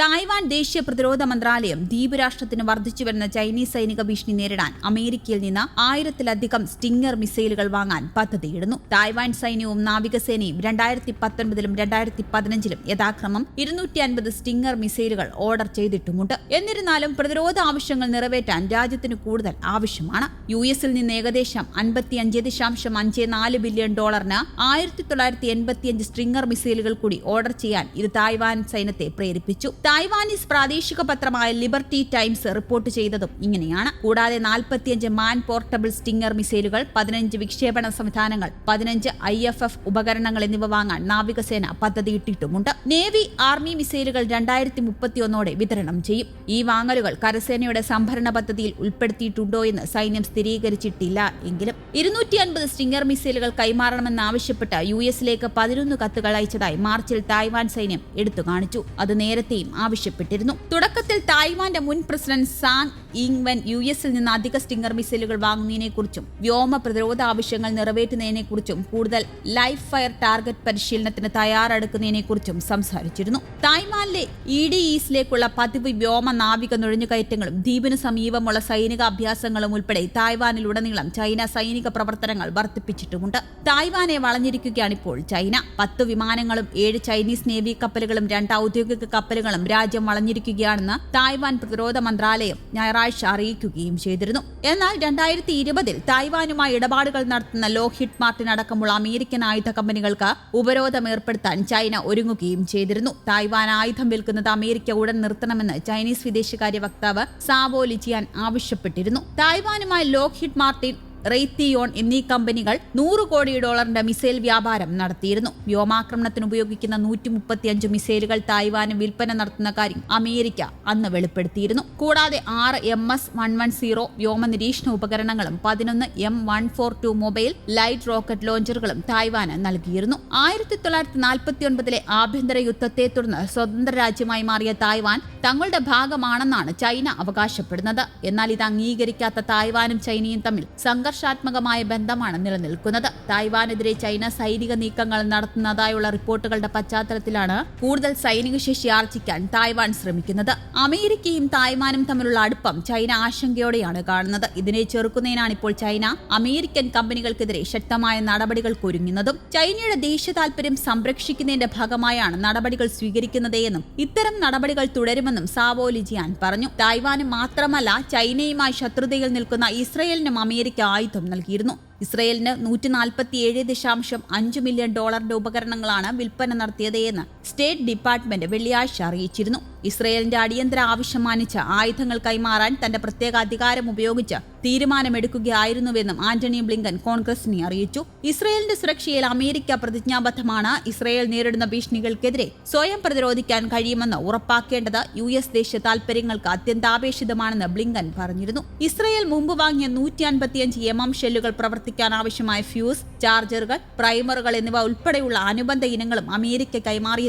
Taiwan ദേശീയ പ്രതിരോധ മന്ത്രാലയം ദ്വീപ് രാഷ്ട്രത്തിന് വർദ്ധിച്ചുവരുന്ന ചൈനീസ് സൈനിക ഭീഷണി നേരിടാൻ അമേരിക്കയിൽ നിന്ന് ആയിരത്തിലധികം സ്റ്റിംഗർ മിസൈലുകൾ വാങ്ങാൻ പദ്ധതിയിടുന്നു. തായ്വാൻ സൈന്യവും നാവികസേനയും രണ്ടായിരത്തി പത്തൊൻപതിലും രണ്ടായിരത്തി പതിനഞ്ചിലും യഥാക്രമം ഇരുന്നൂറ്റി അൻപത് സ്റ്റിംഗർ മിസൈലുകൾ ഓർഡർ ചെയ്തിട്ടുമുണ്ട്. എന്നിരുന്നാലും പ്രതിരോധ ആവശ്യങ്ങൾ നിറവേറ്റാൻ രാജ്യത്തിന് കൂടുതൽ ആവശ്യമാണ്. യു എസിൽ നിന്ന് ഏകദേശം അൻപത്തിയഞ്ച് ദശാംശം അഞ്ച് നാല് ബില്യൺ ഡോളറിന് ആയിരത്തി തൊള്ളായിരത്തി എൺപത്തിയഞ്ച് സ്ട്രിംഗർ മിസൈലുകൾ കൂടി ഓർഡർ ചെയ്യാൻ ഇത് തായ്വാൻ സൈന്യത്തെ പ്രേരിപ്പിച്ചു. തായ്വാനീസ് പ്രാദേശിക പത്രമായ ലിബർട്ടി ടൈംസ് റിപ്പോർട്ട് ചെയ്തതും ഇങ്ങനെയാണ്. കൂടാതെ നാൽപ്പത്തിയഞ്ച് മാൻ പോർട്ടബിൾ സ്റ്റിംഗർ മിസൈലുകൾ പതിനഞ്ച് വിക്ഷേപണ സംവിധാനങ്ങൾ പതിനഞ്ച് ഐ എഫ് എഫ് ഉപകരണങ്ങൾ എന്നിവ വാങ്ങാൻ നാവികസേന പദ്ധതിയിട്ടിട്ടുമുണ്ട്. നേവി ആർമി മിസൈലുകൾ രണ്ടായിരത്തി മുപ്പത്തിയൊന്നോടെ വിതരണം ചെയ്യും. ഈ വാങ്ങലുകൾ കരസേനയുടെ സംഭരണ പദ്ധതിയിൽ ഉൾപ്പെടുത്തിയിട്ടുണ്ടോ എന്ന് സൈന്യം സ്ഥിരീകരിച്ചിട്ടില്ല എങ്കിലും. ഇരുന്നൂറ്റി അൻപത് സ്റ്റിംഗർ മിസൈലുകൾ കൈമാറണമെന്നാവശ്യപ്പെട്ട് യു എസിലേക്ക് പതിനൊന്ന് കത്തുകൾ അയച്ചതായി മാർച്ചിൽ തായ്വാൻ സൈന്യം എടുത്തു കാണിച്ചു അത് നേരത്തെയും ആവശ്യപ്പെട്ടിരുന്നു. തുടക്കത്തിൽ തായ്വാന്റെ മുൻ പ്രസിഡന്റ് സാങ് ഇങ് യു എസിൽ നിന്ന് അധിക സ്റ്റിംഗർ മിസൈലുകൾ വാങ്ങുന്നതിനെക്കുറിച്ചും വ്യോമ പ്രതിരോധ ആവശ്യങ്ങൾ നിറവേറ്റുന്നതിനെക്കുറിച്ചും കൂടുതൽ ലൈഫ് ഫയർ ടാർഗറ്റ് പരിശീലനത്തിന് തയ്യാറെടുക്കുന്നതിനെക്കുറിച്ചും സംസാരിച്ചിരുന്നു. തായ്വാനിലെ ഇ ഡി ഈസിലേക്കുള്ള പതിവ് വ്യോമ നാവിക നുഴഞ്ഞുകയറ്റങ്ങളും ദ്വീപിന് സമീപമുള്ള സൈനിക അഭ്യാസങ്ങളും ഉൾപ്പെടെ തായ്വാനിലുടനീളം ചൈന സൈനിക പ്രവർത്തനങ്ങൾ വർദ്ധിപ്പിച്ചിട്ടുമുണ്ട്. തായ്വാനെ വളഞ്ഞിരിക്കുകയാണ് ഇപ്പോൾ ചൈന. പത്ത് വിമാനങ്ങളും ഏഴ് ചൈനീസ് നേവി കപ്പലുകളും രണ്ട് ഔദ്യോഗിക കപ്പലുകളും രാജ്യം വളഞ്ഞിരിക്കുകയാണെന്ന് തായ്വാൻ പ്രതിരോധ മന്ത്രാലയം ഞായറാഴ്ച അറിയിക്കുകയും ചെയ്തിരുന്നു. എന്നാൽ രണ്ടായിരത്തി ഇരുപതിൽ തായ്വാനുമായി ഇടപാടുകൾ നടത്തുന്ന ലോഹിഡ് മാർട്ടിൻ അടക്കമുള്ള അമേരിക്കൻ ആയുധ കമ്പനികൾക്ക് ഉപരോധം ഏർപ്പെടുത്താൻ ചൈന ഒരുങ്ങുകയും ചെയ്തിരുന്നു. തായ്വാൻ ആയുധം വിൽക്കുന്നത് അമേരിക്ക ഉടൻ നിർത്തണമെന്ന് ചൈനീസ് വിദേശകാര്യ വക്താവ് സാവോ ലിജിയാൻ ആവശ്യപ്പെട്ടിരുന്നു. തായ്വാനുമായി ലോക്ഹിഡ് മാർട്ടിൻ റെയ്ത്തിയോൺ എന്നീ കമ്പനികൾ നൂറ് കോടി ഡോളറിന്റെ മിസൈൽ വ്യാപാരം നടത്തിയിരുന്നു. വ്യോമാക്രമണത്തിന് ഉപയോഗിക്കുന്ന നൂറ്റി മുപ്പത്തിയഞ്ച് മിസൈലുകൾ തായ്വാന് വിൽപ്പന നടത്തുന്ന കാര്യം അമേരിക്ക അന്ന് വെളിപ്പെടുത്തിയിരുന്നു. കൂടാതെ ആറ് M S one one zero വ്യോമ നിരീക്ഷണ ഉപകരണങ്ങളും പതിനൊന്ന് M one four two mobile light rocket ലോഞ്ചറുകളും തായ്വാന് നൽകിയിരുന്നു. ആയിരത്തി തൊള്ളായിരത്തി നാൽപ്പത്തി ഒൻപതിലെ ആഭ്യന്തര യുദ്ധത്തെ തുടർന്ന് സ്വതന്ത്ര രാജ്യമായി മാറിയ തായ്വാൻ തങ്ങളുടെ ഭാഗമാണെന്നാണ് ചൈന അവകാശപ്പെടുന്നത്. എന്നാൽ ഇത് അംഗീകരിക്കാത്ത തായ്വാനും ചൈനയും തമ്മിൽ സംഘർഷം സംഘർഷാത്മകമായ ബന്ധമാണ് നിലനിൽക്കുന്നത്. തായ്വാനെതിരെ ചൈന സൈനിക നീക്കങ്ങൾ നടത്തുന്നതായുള്ള റിപ്പോർട്ടുകളുടെ പശ്ചാത്തലത്തിലാണ് കൂടുതൽ സൈനിക ശേഷി ആർജിക്കാൻ തായ്വാൻ ശ്രമിക്കുന്നത്. അമേരിക്കയും തായ്വാനും തമ്മിലുള്ള അടുപ്പം ചൈന ആശങ്കയോടെയാണ് കാണുന്നത്. ഇതിനെ ചെറുക്കുന്നതിനാണ് ഇപ്പോൾ ചൈന അമേരിക്കൻ കമ്പനികൾക്കെതിരെ ശക്തമായ നടപടികൾ ഒരുങ്ങുന്നതും ചൈനയുടെ ദേശീയ താൽപര്യം സംരക്ഷിക്കുന്നതിന്റെ ഭാഗമായാണ് നടപടികൾ സ്വീകരിക്കുന്നതെന്നും ഇത്തരം നടപടികൾ തുടരുമെന്നും സാവോ ലിജിയാൻ പറഞ്ഞു. തായ്വാനും മാത്രമല്ല ചൈനയുമായി ശത്രുതയിൽ നിൽക്കുന്ന ഇസ്രയേലിനും അമേരിക്ക ആയുധം നൽകിയിരുന്നു. ഇസ്രയേലിന് നൂറ്റി നാൽപ്പത്തിയേഴ് ദശാംശം അഞ്ച് മില്യൺ ഡോളറിന്റെ ഉപകരണങ്ങളാണ് വിൽപ്പന നടത്തിയത് എന്ന് സ്റ്റേറ്റ് ഡിപ്പാർട്ട്മെന്റ് വെള്ളിയാഴ്ച അറിയിച്ചിരുന്നു. ഇസ്രയേലിന്റെ അടിയന്തര ആവശ്യം മാനിച്ച് ആയുധങ്ങൾ കൈമാറാൻ തന്റെ പ്രത്യേക അധികാരം ഉപയോഗിച്ച് തീരുമാനമെടുക്കുകയായിരുന്നുവെന്നും ആന്റണി ബ്ലിങ്കൻ കോൺഗ്രസിനെ അറിയിച്ചു. ഇസ്രയേലിന്റെ സുരക്ഷയിൽ അമേരിക്ക പ്രതിജ്ഞാബദ്ധമാണ്. ഇസ്രയേൽ നേരിടുന്ന ഭീഷണികൾക്കെതിരെ സ്വയം പ്രതിരോധിക്കാൻ കഴിയുമെന്ന് ഉറപ്പാക്കേണ്ടത് യു എസ് ദേശീയ താൽപര്യങ്ങൾക്ക് അത്യന്താപേക്ഷിതമാണെന്ന് ബ്ലിങ്കൻ പറഞ്ഞിരുന്നു. ഇസ്രയേൽ മുമ്പ് വാങ്ങിയ നൂറ്റി അൻപത്തിയഞ്ച് എം എം ഷെല്ലുകൾ പ്രവർത്തിക്കാൻ ആവശ്യമായ ഫ്യൂസ് ചാർജറുകൾ പ്രൈമറുകൾ എന്നിവ ഉൾപ്പെടെയുള്ള അനുബന്ധ ഇനങ്ങളും അമേരിക്ക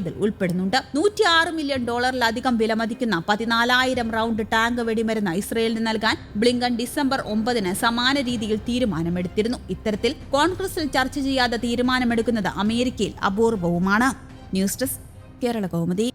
കൈമാറിയതിൽ ഉൾപ്പെടുന്നുണ്ട്. നൂറ്റിയാറ് മില്യൺ ഡോളറിലധികം വിലമതിക്കുന്ന പതിനാലായിരം റൗണ്ട് ടാങ്ക് വെടിമരുന്ന് ഇസ്രയേലിന് നൽകാൻ ബ്ലിങ്കൺ ഡിസംബർ ഒമ്പതിന് സമാന രീതിയിൽ തീരുമാനമെടുത്തിരുന്നു. ഇത്തരത്തിൽ കോൺഗ്രസിൽ ചർച്ച ചെയ്യാതെ തീരുമാനമെടുക്കുന്നത് അമേരിക്കയിൽ അപൂർവവുമാണ്. News desk Kerala Kaumudi.